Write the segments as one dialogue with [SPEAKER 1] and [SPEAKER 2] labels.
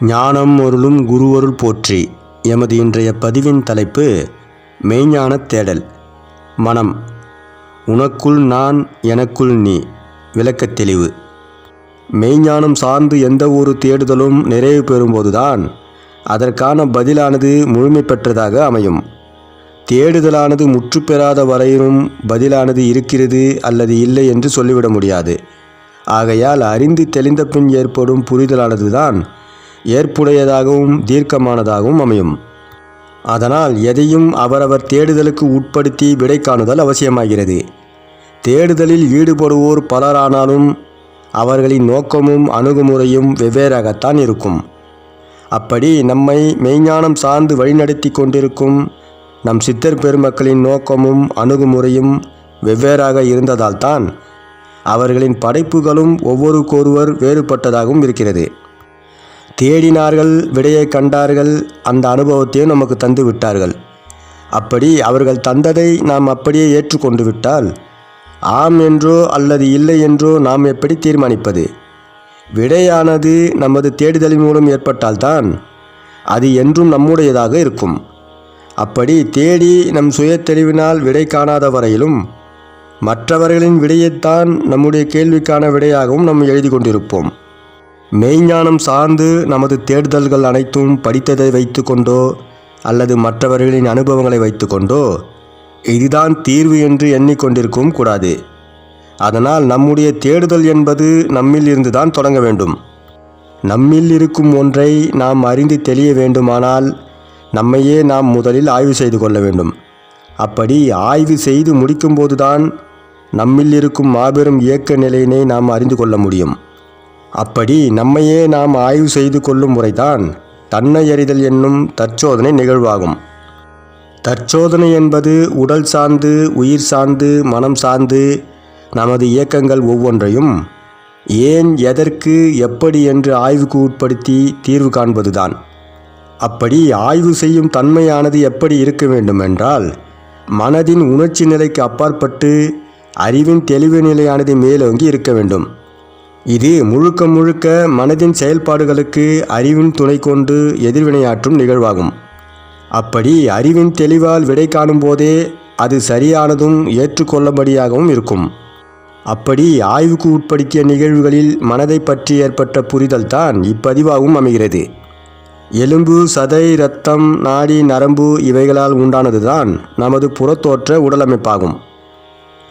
[SPEAKER 1] ஞானம் ஒருளும் குருவருள் போற்றி. எமது இன்றைய பதிவின் தலைப்பு மெய்ஞானத் தேடல். மனம் உனக்குள் நான் எனக்குள் நீ. விளக்கத் தெளிவு. மெய்ஞானம் சார்ந்து எந்த ஒரு தேடுதலும் நிறைவு பெறும்போதுதான் அதற்கான பதிலானது முழுமை பெற்றதாக அமையும். தேடுதலானது முற்று பெறாத வரையிலும் பதிலானது இருக்கிறது அல்லது இல்லை என்று சொல்லிவிட முடியாது. ஆகையால் அறிந்து தெளிந்த பின் ஏற்படும் புரிதலானது தான் ஏற்புடையதாகவும் தீர்க்கமானதாகவும் அமையும். அதனால் எதையும் அவரவர் தேடுதலுக்கு உட்படுத்தி விடை காணுதல் அவசியமாகிறது. தேடுதலில் ஈடுபடுவோர் பலரானாலும் அவர்களின் நோக்கமும் அணுகுமுறையும் வெவ்வேறாகத்தான் இருக்கும். அப்படி நம்மை மெய்ஞானம் சார்ந்து வழிநடத்தி கொண்டிருக்கும் நம் சித்தர் பெருமக்களின் நோக்கமும் அணுகுமுறையும் வெவ்வேறாக இருந்ததால்தான் அவர்களின் படைப்புகளும் ஒவ்வொருக்கொருவர் வேறுபட்டதாகவும் இருக்கிறது. தேடினார்கள் விடையை கண்டார்கள் அந்த அனுபவத்தையும் நமக்கு தந்து விட்டார்கள். அப்படி அவர்கள் தந்ததை நாம் அப்படியே ஏற்றுக்கொண்டு விட்டால் ஆம் என்றோ அல்லது இல்லை என்றோ நாம் எப்படி தீர்மானிப்பது? விடையானது நமது தேடுதலின் மூலம் ஏற்பட்டால்தான் அது என்றும் நம்முடையதாக இருக்கும். அப்படி தேடி நம் சுயத்தெளிவினால் விடை காணாத வரையிலும் மற்றவர்களின் விடையைத்தான் நம்முடைய கேள்விக்கான விடையாகவும் நாம் எழுதி கொண்டிருப்போம். மெய்ஞானம் சார்ந்து நமது தேடுதல்கள் அனைத்தும் படித்ததை வைத்துக்கொண்டோ அல்லது மற்றவர்களின் அனுபவங்களை வைத்துக்கொண்டோ இதுதான் தீர்வு என்று எண்ணிக்கொண்டிருக்கவும் கூடாது. அதனால் நம்முடைய தேடுதல் என்பது நம்மில் இருந்துதான் தொடங்க வேண்டும். நம்மில் இருக்கும் ஒன்றை நாம் அறிந்து தெளிய வேண்டுமானால் நம்மையே நாம் முதலில் ஆய்வு செய்து கொள்ள வேண்டும். அப்படி ஆய்வு செய்து முடிக்கும்போதுதான் நம்மில் இருக்கும் மாபெரும் இயக்க நிலையினை நாம் அறிந்து கொள்ள முடியும். அப்படி நம்மையே நாம் ஆய்வு செய்து கொள்ளும் முறைதான் தன்னை அறிதல் என்னும் தற்சோதனை நிகழ்வாகும். தற்சோதனை என்பது உடல் சார்ந்து உயிர் சார்ந்து மனம் சார்ந்து நமது இயக்கங்கள் ஒவ்வொன்றையும் ஏன் எதற்கு எப்படி என்று ஆய்வுக்கு உட்படுத்தி தீர்வு காண்பதுதான். அப்படி ஆய்வு செய்யும் தன்மையானது எப்படி இருக்க வேண்டும் என்றால் மனதின் உணர்ச்சி நிலைக்கு அப்பாற்பட்டு அறிவின் தெளிவு நிலையானது மேலோங்கி இருக்க வேண்டும். இது முழுக்க முழுக்க மனதின் செயல்பாடுகளுக்கு அறிவின் துணை கொண்டு எதிர்வினையாற்றும் நிகழ்வாகும். அப்படி அறிவின் தெளிவால் விடை காணும் போதே அது சரியானதும் ஏற்றுக்கொள்ளபடியாகவும் இருக்கும். அப்படி ஆய்வுக்கு உட்படுத்திய நிகழ்வுகளில் மனதை பற்றி ஏற்பட்ட புரிதல் தான் இப்பதிவாகவும் அமைகிறது. எலும்பு சதை இரத்தம் நாடி நரம்பு இவைகளால் உண்டானதுதான் நமது புறத்தோற்ற உடலமைப்பாகும்.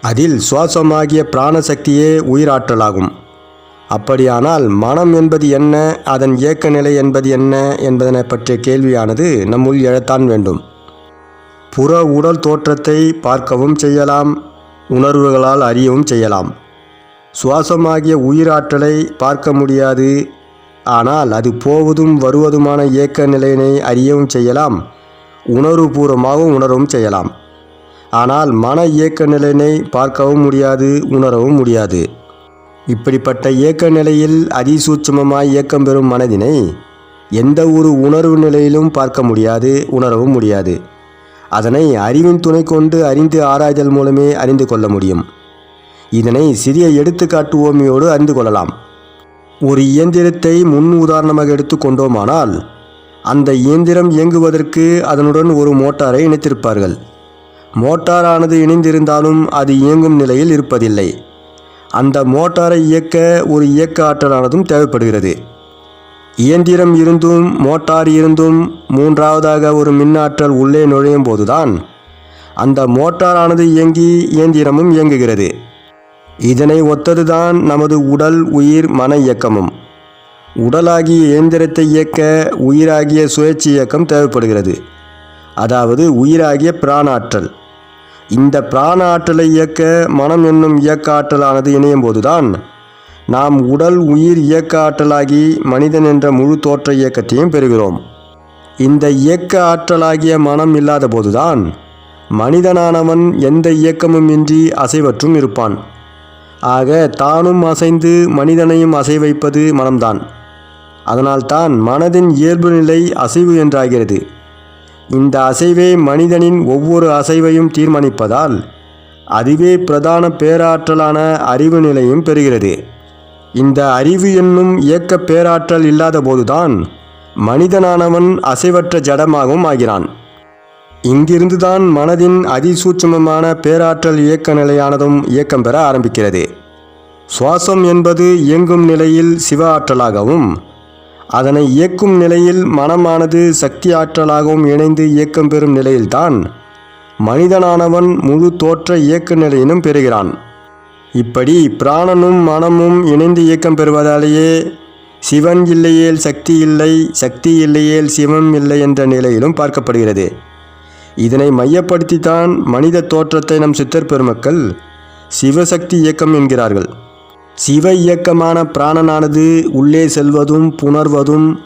[SPEAKER 1] அதில் சுவாசமாகிய பிராணசக்தியே உயிராற்றலாகும். அப்படியானால் மனம் என்பது என்ன அதன் இயக்க நிலை என்பது என்ன என்பதனை பற்றிய கேள்வியானது நம்முள் எழத்தான் வேண்டும். புற உடல் தோற்றத்தை பார்க்கவும் செய்யலாம் உணர்வுகளால் அறியவும் செய்யலாம். சுவாசமாகிய உயிராற்றலை பார்க்க முடியாது ஆனால் அது போவதும் வருவதுமான இயக்க நிலையினை அறியவும் செய்யலாம் உணர்வுபூர்வமாகவும் உணரவும் செய்யலாம். ஆனால் மன இயக்க நிலையினை பார்க்கவும் முடியாது உணரவும் முடியாது. இப்படிப்பட்ட இயக்க நிலையில் அதிசூட்சமமாய் இயக்கம் பெறும் மனதினை எந்த ஒரு உணர்வு நிலையிலும் பார்க்க முடியாது உணரவும் முடியாது. அதனை அறிவின் துணை கொண்டு அறிந்து ஆராய்தல் மூலமே அறிந்து கொள்ள முடியும். இதனை சிறிய எடுத்துக்காட்டு ஓமியோடு அறிந்து கொள்ளலாம். ஒரு இயந்திரத்தை முன் உதாரணமாக எடுத்துக்கொண்டோமானால் அந்த இயந்திரம் இயங்குவதற்கு அதனுடன் ஒரு மோட்டாரை இணைத்திருப்பார்கள். மோட்டாரானது இணைந்திருந்தாலும் அது இயங்கும் நிலையில் இருப்பதில்லை. அந்த மோட்டாரை இயக்க ஒரு இயக்க ஆற்றலானதும் தேவைப்படுகிறது. இயந்திரம் இருந்தும் மோட்டார் இருந்தும் மூன்றாவதாக ஒரு மின்னாற்றல் உள்ளே நுழையும் போதுதான் அந்த மோட்டாரானது இயங்கி இயந்திரமும் இயங்குகிறது. இதனை ஒத்ததுதான் நமது உடல் உயிர் மன இயக்கமும். உடலாகிய இயந்திரத்தை இயக்க உயிராகிய சுயேட்சை இயக்கம் தேவைப்படுகிறது. அதாவது உயிராகிய பிராணாற்றல். இந்த பிராண ஆற்றலை இயக்க மனம் என்னும் இயக்க ஆற்றலானது இணையும் போதுதான். நாம் உடல் உயிர் இயக்க ஆற்றலாகி மனிதன் என்ற முழு தோற்ற இயக்கத்தையும் பெறுகிறோம். இந்த இயக்க ஆற்றலாகிய மனம் இல்லாத போதுதான் மனிதனானவன் எந்த இயக்கமும் இன்றி அசைவற்றும் இருப்பான். ஆக தானும் அசைந்து மனிதனையும் அசை வைப்பது மனம்தான். அதனால்தான் மனதின் இயல்பு நிலை அசைவு என்றாகிறது. இந்த அசைவே மனிதனின் ஒவ்வொரு அசைவையும் தீர்மானிப்பதால் அதுவே பிரதான பேராற்றலான அறிவு நிலையும் பெறுகிறது. இந்த அறிவு என்னும் இயக்க பேராற்றல் இல்லாத போதுதான் மனிதனானவன் அசைவற்ற ஜடமாகவும் ஆகிறான். இங்கிருந்துதான் மனதின் அதிசூட்சுமமான பேராற்றல் இயக்க நிலையானதும் இயக்கம் பெற ஆரம்பிக்கிறது. சுவாசம் என்பது இயங்கும் நிலையில் சிவ ஆற்றலாகவும் அதனை இயக்கும் நிலையில் மனமானது சக்தி ஆற்றலாகவும் இணைந்து இயக்கம் பெறும் நிலையில்தான் மனிதனானவன் முழு தோற்ற இயக்க நிலையினும் பெறுகிறான். இப்படி பிராணனும் மனமும் இணைந்து இயக்கம் பெறுவதாலேயே சிவன் இல்லையேல் சக்தி இல்லை சக்தி இல்லையேல் சிவம் இல்லை என்ற நிலையிலும் பார்க்கப்படுகிறது. இதனை மையப்படுத்தித்தான் மனித தோற்றத்தை நம் சித்தர் பெருமக்கள் சிவசக்தி இயக்கம் என்கிறார்கள். சிவ இயக்கமான பிராணனானது உள்ளே செல்வதும் புணர்வதும்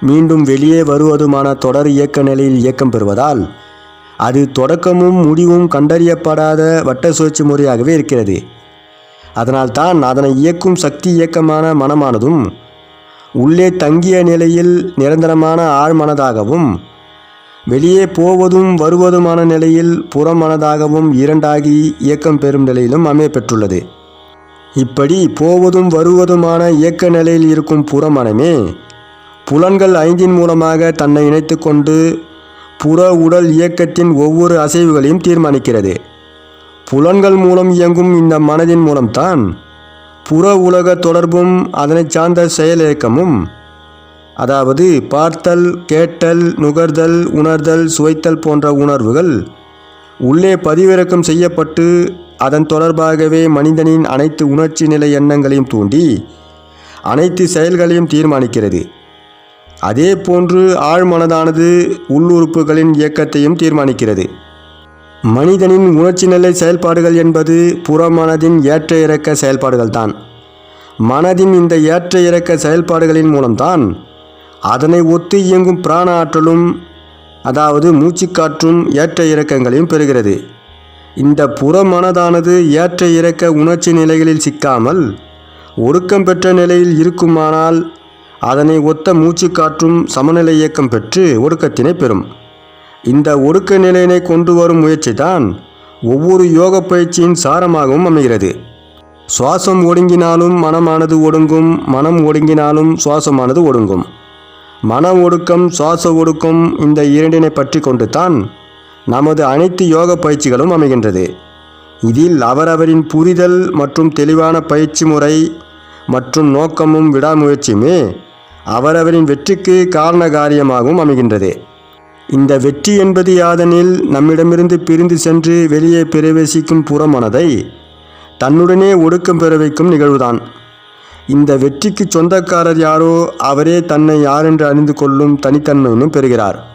[SPEAKER 1] மீண்டும் வெளியே வருவதுமான தொடர் இயக்க நிலையில் இயக்கம் பெறுவதால் அது தொடக்கமும் முடிவும் கண்டறியப்படாத வட்ட சுழற்சி முறையாகவே இருக்கிறது. அதனால்தான் அதனை இயக்கும் சக்தி இயக்கமான மனமானதும் உள்ளே தங்கிய நிலையில் நிரந்தரமான ஆழ்மனதாகவும் வெளியே போவதும் வருவதுமான நிலையில் புறமனதாகவும் இரண்டாகி இயக்கம் பெறும் நிலையிலும் அமையப்பெற்றுள்ளது இப்படி போவதும் வருவதுமான இயக்க நிலையில் இருக்கும் புறமனமே புலன்கள் ஐந்தின் மூலமாக தன்னை இணைத்து கொண்டு புற உடல் இயக்கத்தின் ஒவ்வொரு அசைவுகளையும் தீர்மானிக்கிறது. புலன்கள் மூலம் இயங்கும் இந்த மனதின் மூலம்தான் புற உலக தொடர்பும் அதனை சார்ந்த செயல் இயக்கமும் அதாவது பார்த்தல் கேட்டல் நுகர்தல் உணர்தல் சுவைத்தல் போன்ற உணர்வுகள் உள்ளே பதிவிறக்கம் செய்யப்பட்டு அதன் தொடர்பாகவே மனிதனின் அனைத்து உணர்ச்சி நிலை எண்ணங்களையும் தூண்டி அனைத்து செயல்களையும் தீர்மானிக்கிறது. அதே போன்று ஆழ்மனதானது உள்ளுறுப்புகளின் இயக்கத்தையும் தீர்மானிக்கிறது. மனிதனின் உணர்ச்சி நிலை செயல்பாடுகள் என்பது புறமனதின் ஏற்ற இறக்க செயல்பாடுகள்தான். மனதின் இந்த ஏற்ற இறக்க செயல்பாடுகளின் மூலம்தான் அதனை ஒத்து இயங்கும் பிராண ஆற்றலும் அதாவது மூச்சுக்காற்றும் ஏற்ற இறக்கங்களையும் பெறுகிறது. இந்த புறமனதானது ஏற்ற இறக்க உணர்ச்சி நிலைகளில் சிக்காமல் ஒடுக்கம் பெற்ற நிலையில் இருக்குமானால் அதனை ஒத்த மூச்சு காற்றும் சமநிலை இயக்கம் பெற்று ஒடுக்கத்தினை பெறும். இந்த ஒடுக்க நிலையினை கொண்டு வரும் முயற்சி தான் ஒவ்வொரு யோக பயிற்சியின் சாரமாகவும் அமைகிறது. சுவாசம் ஒடுங்கினாலும் மனமானது ஒடுங்கும் மனம் ஒடுங்கினாலும் சுவாசமானது ஒடுங்கும். மன ஒடுக்கம் சுவாச ஒடுக்கம் இந்த இரண்டினை பற்றி கொண்டு தான் நமது அனைத்து யோக பயிற்சிகளும் அமைகின்றது. இதில் அவரவரின் புரிதல் மற்றும் தெளிவான பயிற்சி முறை மற்றும் நோக்கமும் விடாமுயற்சியுமே அவரவரின் வெற்றிக்கு காரண காரியமாகவும் அமைகின்றது. இந்த வெற்றி என்பது யாதெனில் நம்மிடமிருந்து பிரிந்து சென்று வெளியே பிரவேசிக்கும் புறமானதை தன்னுடனே ஒடுக்கம் பெற வைக்கும் நிகழ்வுதான். இந்த வெற்றிக்கு சொந்தக்காரர் யாரோ அவரே தன்னை யாரென்று அறிந்து கொள்ளும் தனித்தன்மையினும் பெறுகிறார்.